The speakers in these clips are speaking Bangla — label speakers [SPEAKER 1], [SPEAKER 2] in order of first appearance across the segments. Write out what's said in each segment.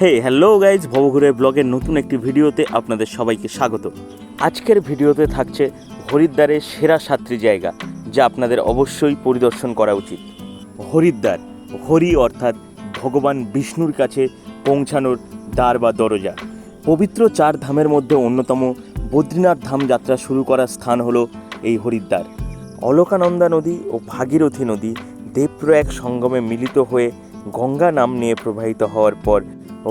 [SPEAKER 1] হে হ্যালো গাইজ ভবঘুরে ব্লগের নতুন একটি ভিডিওতে আপনাদের সবাইকে স্বাগত। আজকের ভিডিওতে থাকছে হরিদ্বারের সেরা সাতটি জায়গা, যা আপনাদের অবশ্যই পরিদর্শন করা উচিত। হরিদ্বার, হরি অর্থাৎ ভগবান বিষ্ণুর কাছে পৌঁছানোর দ্বার বা দরজা। পবিত্র চার ধামের মধ্যে অন্যতম বদ্রীনাথ ধাম যাত্রা শুরু করার স্থান হলো এই হরিদ্বার। অলকানন্দা নদী ও ভাগীরথী নদী দেবপ্রয়াগ সঙ্গমে মিলিত হয়ে গঙ্গা নাম নিয়ে প্রবাহিত হওয়ার পর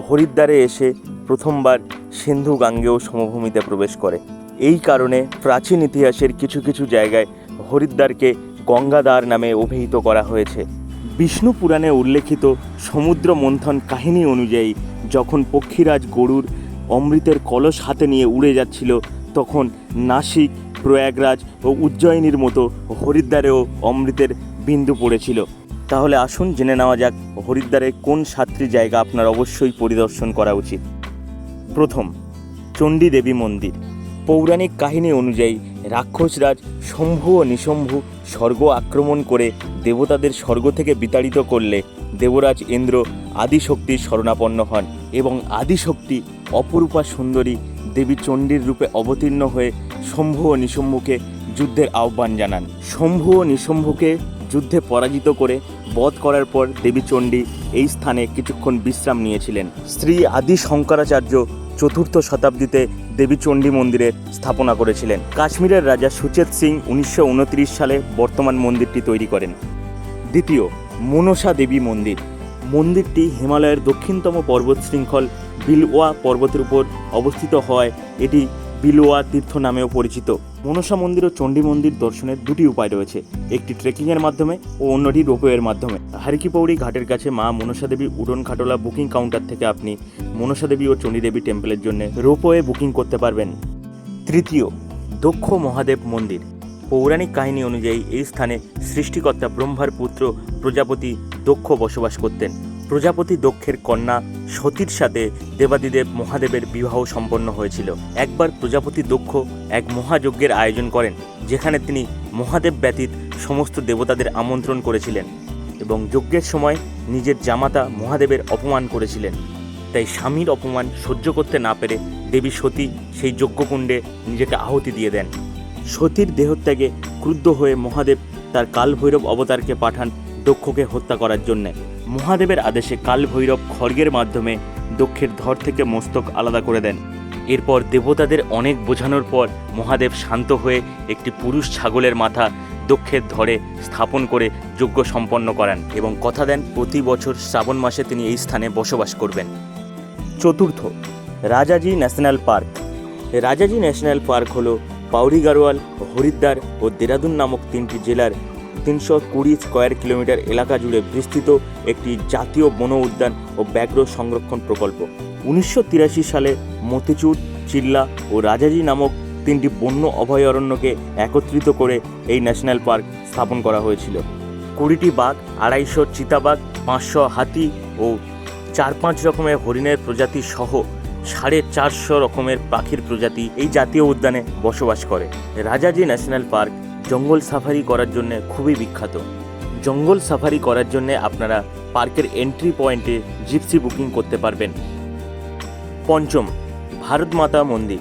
[SPEAKER 1] হরিদ্বারে এসে প্রথমবার সিন্ধু গাঙ্গেয় সমভূমিতে প্রবেশ করে। এই কারণে প্রাচীন ইতিহাসের কিছু কিছু জায়গায় হরিদ্বারকে গঙ্গাদার নামে অভিহিত করা হয়েছে। বিষ্ণু পুরাণে উল্লেখিত সমুদ্র মন্থন কাহিনী অনুযায়ী, যখন পক্ষীরাজ গরুর অমৃতের কলস হাতে নিয়ে উড়ে যাচ্ছিল, তখন নাসিক, প্রয়াগরাজ ও উজ্জয়িনীর মতো হরিদ্বারেও অমৃতের বিন্দু পড়েছিল। তাহলে আসুন জেনে নেওয়া যাক হরিদ্বারের কোন সাতটি জায়গা আপনার অবশ্যই পরিদর্শন করা উচিত। প্রথম, চণ্ডী দেবী মন্দির। পৌরাণিক কাহিনী অনুযায়ী রাক্ষসরাজ শম্ভু ও নিশম্ভু স্বর্গ আক্রমণ করে দেবতাদের স্বর্গ থেকে বিতাড়িত করলে দেবরাজ ইন্দ্র আদিশক্তির শরণাপন্ন হন এবং আদিশক্তি অপরূপা সুন্দরী দেবী চণ্ডীর রূপে অবতীর্ণ হয়ে শম্ভু ও নিশম্ভুকে যুদ্ধের আহ্বান জানান। শম্ভু ও নিশম্ভুকে যুদ্ধে পরাজিত করে বধ করার পর দেবী চণ্ডী এই স্থানে কিছুক্ষণ বিশ্রাম নিয়েছিলেন। শ্রী আদি শঙ্করাচার্য চতুর্থ শতাব্দীতে দেবী চণ্ডী মন্দিরের স্থাপনা করেছিলেন। কাশ্মীরের রাজা সুচেত সিং উনিশশো উনত্রিশ সালে বর্তমান মন্দিরটি তৈরি করেন। দ্বিতীয়, মনসা দেবী মন্দির। মন্দিরটি হিমালয়ের দক্ষিণতম পর্বত শৃঙ্খল বিলওয়া পর্বতের উপর অবস্থিত হওয়ায় এটি বিলওয়া তীর্থ নামেও পরিচিত। মনসা মন্দির ও চণ্ডী মন্দির দর্শনের দুটি উপায় রয়েছে। একটি ট্রেকিংয়ের মাধ্যমে ও অন্যটি রোপওয়ের মাধ্যমে। হারিকিপৌড়ি ঘাটের কাছে মা মনসা দেবী উড়ন খাটোলা বুকিং কাউন্টার থেকে আপনি মনসা দেবী ও চণ্ডী দেবী টেম্পলের জন্য রোপওয়ে বুকিং করতে পারবেন। তৃতীয়, দক্ষ মহাদেব মন্দির। পৌরাণিক কাহিনী অনুযায়ী এই স্থানে সৃষ্টিকর্তা ব্রহ্মার পুত্র প্রজাপতি দক্ষ বসবাস করতেন। প্রজাপতি দক্ষের কন্যা সতীর সাথে দেবাদিদেব মহাদেবের বিবাহ সম্পন্ন হয়েছিল। একবার প্রজাপতি দক্ষ এক মহাযজ্ঞের আয়োজন করেন, যেখানে তিনি মহাদেব ব্যতীত সমস্ত দেবতাদের আমন্ত্রণ করেছিলেন এবং যজ্ঞের সময় নিজের জামাতা মহাদেবের অপমান করেছিলেন। তাই স্বামীর অপমান সহ্য করতে না পেরে দেবী সতী সেই যজ্ঞকুণ্ডে নিজেকে আহুতি দিয়ে দেন। সতীর দেহত্যাগে ক্রুদ্ধ হয়ে মহাদেব তার কালভৈরব অবতারকে পাঠান দক্ষকে হত্যা করার জন্যে। মহাদেবের আদেশে কালভৈরব খড়গের মাধ্যমে দক্ষের ধর থেকে মস্তক আলাদা করে দেন। এরপর দেবতাদের অনেক বোঝানোর পর মহাদেব শান্ত হয়ে একটি পুরুষ ছাগলের মাথা দক্ষের ধরে স্থাপন করে যজ্ঞ সম্পন্ন করেন এবং কথা দেন, প্রতি বছর শ্রাবণ মাসে তিনি এই স্থানে বসবাস করবেন। চতুর্থ, Rajaji national park. Rajaji national park হলো পাউরি গারোয়াল, হরিদ্বার ও দেরাদুন নামক তিনটি জেলার তিনশো কুড়ি স্কোয়ার কিলোমিটার এলাকা জুড়ে বিস্তৃত একটি জাতীয় বন উদ্যান ও ব্যাঘ্র সংরক্ষণ প্রকল্প। উনিশশো তিরাশি সালে মতিচুর, চিল্লা ও রাজাজি নামক তিনটি বন্য অভয়ারণ্যকে একত্রিত করে এই ন্যাশনাল পার্ক স্থাপন করা হয়েছিল। কুড়িটি বাঘ, আড়াইশো চিতাবাঘ, পাঁচশো হাতি ও চার পাঁচ রকমের হরিণের প্রজাতি সহ সাড়ে চারশো রকমের পাখির প্রজাতি এই জাতীয় উদ্যানে বসবাস করে। রাজাজি ন্যাশনাল পার্ক জঙ্গল সাফারি করার জন্য খুবই বিখ্যাত। জঙ্গল সাফারি করার জন্য আপনারা পার্কের এন্ট্রি পয়েন্টে জিপসি বুকিং করতে পারবেন। পঞ্চম, ভারত মাতা মন্দির।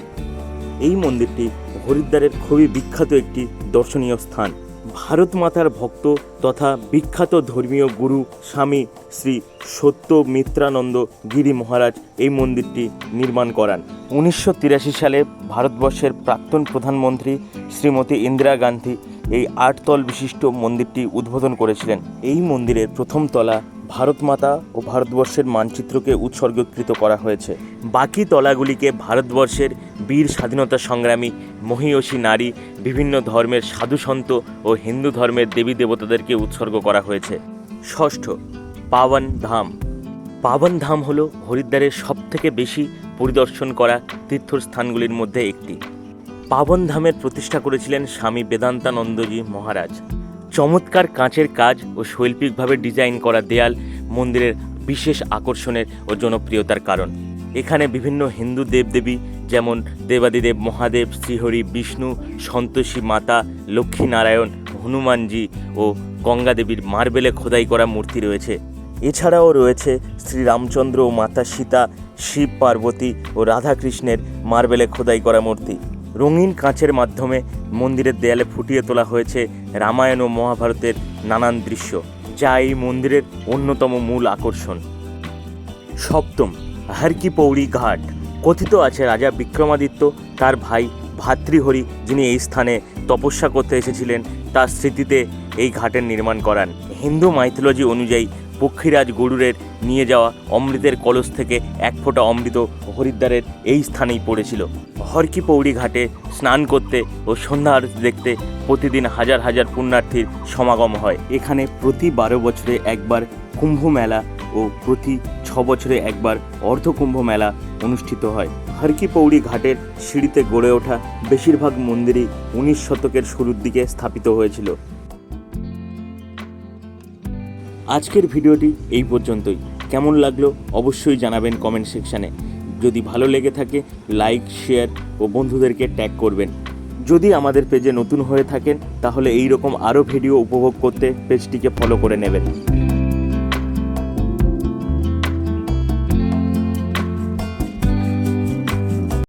[SPEAKER 1] এই মন্দিরটি হরিদ্বারের খুবই বিখ্যাত একটি দর্শনীয় স্থান। ভারত মাতার ভক্ত তথা বিখ্যাত ধর্মীয় গুরু স্বামী শ্রী সত্য মিত্রানন্দ গিরি মহারাজ এই মন্দিরটি নির্মাণ করান। উনিশশো তিরাশি সালে ভারতবর্ষের প্রাক্তন প্রধানমন্ত্রী শ্রীমতী ইন্দিরা গান্ধী এই আটতল বিশিষ্ট মন্দিরটি উদ্বোধন করেছিলেন। এই মন্দিরের প্রথম তলা ভারত মাতা ও ভারতবর্ষের মানচিত্রকে উৎসর্গকৃত করা হয়েছে। বাকি তলাগুলিকে ভারতবর্ষের বীর স্বাধীনতা সংগ্রামী মহিয়সী নারী, বিভিন্ন ধর্মের সাধুসন্ত ও হিন্দু ধর্মের দেবী দেবতাদেরকে উৎসর্গ করা হয়েছে। ষষ্ঠ, পাবন ধাম। পাবন ধাম হল হরিদ্বারের সবথেকে বেশি পরিদর্শন করা তীর্থস্থানগুলির মধ্যে একটি। পাবন ধামের প্রতিষ্ঠা করেছিলেন স্বামী বেদান্তানন্দজি মহারাজ। চমৎকার কাঁচের কাজ ও শৈল্পিকভাবে ডিজাইন করা দেয়াল মন্দিরের বিশেষ আকর্ষণের ও জনপ্রিয়তার কারণ। এখানে বিভিন্ন হিন্দু দেবদেবী যেমন দেবাদিদেব মহাদেব, শ্রীহরি, বিষ্ণু, সন্তোষী মাতা, লক্ষ্মীনারায়ণ, হনুমানজি ও গঙ্গা দেবীর মার্বেলে খোদাই করা মূর্তি রয়েছে। এছাড়াও রয়েছে শ্রীরামচন্দ্র ও মাতা সীতা, শিব পার্বতী ও রাধাকৃষ্ণের মার্বেলে খোদাই করা মূর্তি। রঙিন কাঁচের মাধ্যমে মন্দিরের দেয়ালে ফুটিয়ে তোলা হয়েছে রামায়ণ ও মহাভারতের নানান দৃশ্য, যা এই মন্দিরের অন্যতম মূল আকর্ষণ। সপ্তম, হরকি পৌড়ি ঘাট। কথিত আছে রাজা বিক্রমাদিত্য, তার ভাই ভাতৃহরি, যিনি এই স্থানে তপস্যা করতে এসেছিলেন, তার স্মৃতিতে এই ঘাটের নির্মাণ করান। হিন্দু মাইথোলজি অনুযায়ী পক্ষীরাজ গরুরের নিয়ে যাওয়া অমৃতের কলস থেকে এক ফোঁটা অমৃত হরিদ্বারের এই স্থানেই পড়েছিল। হরকি পৌড়ি ঘাটে স্নান করতে ও সন্ধ্যা দেখতে প্রতিদিন হাজার হাজার পুণ্যার্থীর সমাগম হয়। এখানে প্রতি বারো বছরে একবার কুম্ভ মেলা ও প্রতি ছ বছরে একবার অর্ধকুম্ভ মেলা অনুষ্ঠিত হয়। হরকি পৌড়ি ঘাটের সিঁড়িতে গড়ে ওঠা বেশিরভাগ মন্দিরই উনিশ শতকের শুরুর দিকে স্থাপিত হয়েছিল। আজকের ভিডিওটি এই পর্যন্তই। কেমন লাগল অবশ্যই জানাবেন কমেন্ট সেকশানে যদি ভালো লেগে থাকে লাইক শেয়ার ও বন্ধুদেরকে ট্যাগ করবেন। যদি আমাদের পেজে নতুন হয়ে থাকেন, তাহলে এই রকম আরও ভিডিও উপভোগ করতে পেজটিকে ফলো করে নেবেন।